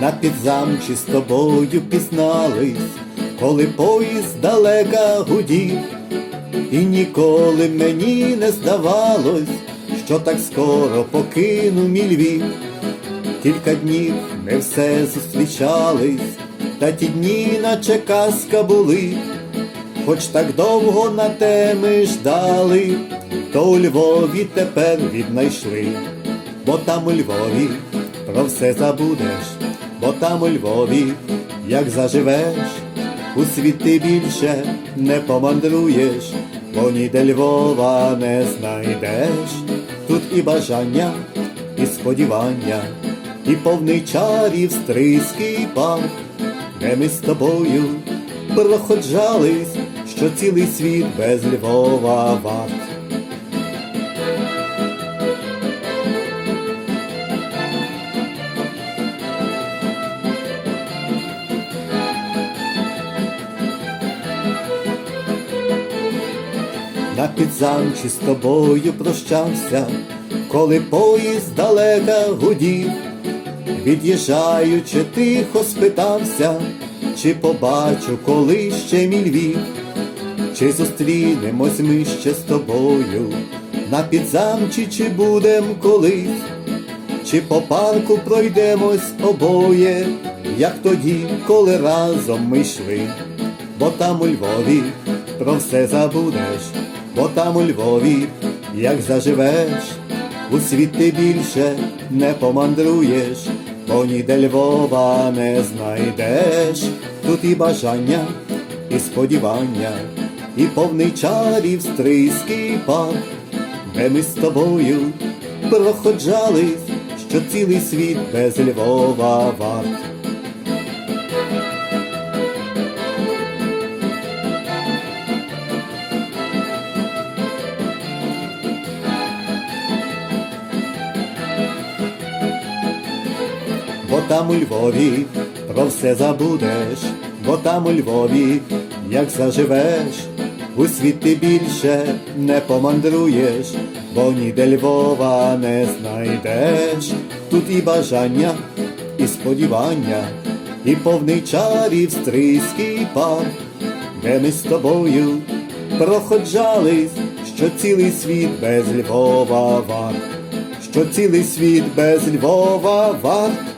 на підзамчі з тобою пізнались, коли поїзд далека гудів, і ніколи мені не здавалось, що так скоро покину мій Львів. Кілька днів ми все зустрічались, та ті дні, наче казка були, хоч так довго на те ми ждали, то у Львові тепер віднайшли, бо там у Львові про все забудеш, бо там у Львові, як заживеш, у світ ти більше не помандруєш, бо ніде Львова не знайдеш, тут і бажання, і сподівання, і повний чарів стрийський парк, де ми з тобою проходжались, що цілий світ без Львова варт. На підзамчі з тобою прощався, коли поїзд далека гудів, від'їжджаючи, тихо спитався, чи побачу коли ще мій Львів, чи зустрінемось ми ще з тобою, на підзамчі, чи будем колись, чи по парку пройдемось обоє, як тоді, коли разом ми йшли, бо там у Львові про все забудеш, бо там у Львові, як заживеш, у світ ти більше не помандруєш, бо ніде Львова не знайдеш, тут і бажання, і сподівання, і повний чарів стрийський парк, де ми з тобою проходжались, що цілий світ без Львова варт. Бо там у Львові про все забудеш, бо там у Львові, як заживеш, у світ ти більше не помандруєш, бо ніде Львова не знайдеш, тут і бажання, і сподівання, і повний чарів стрийський парк, де ми з тобою проходжались, що цілий світ без Львова варт, що цілий світ без Львова варт.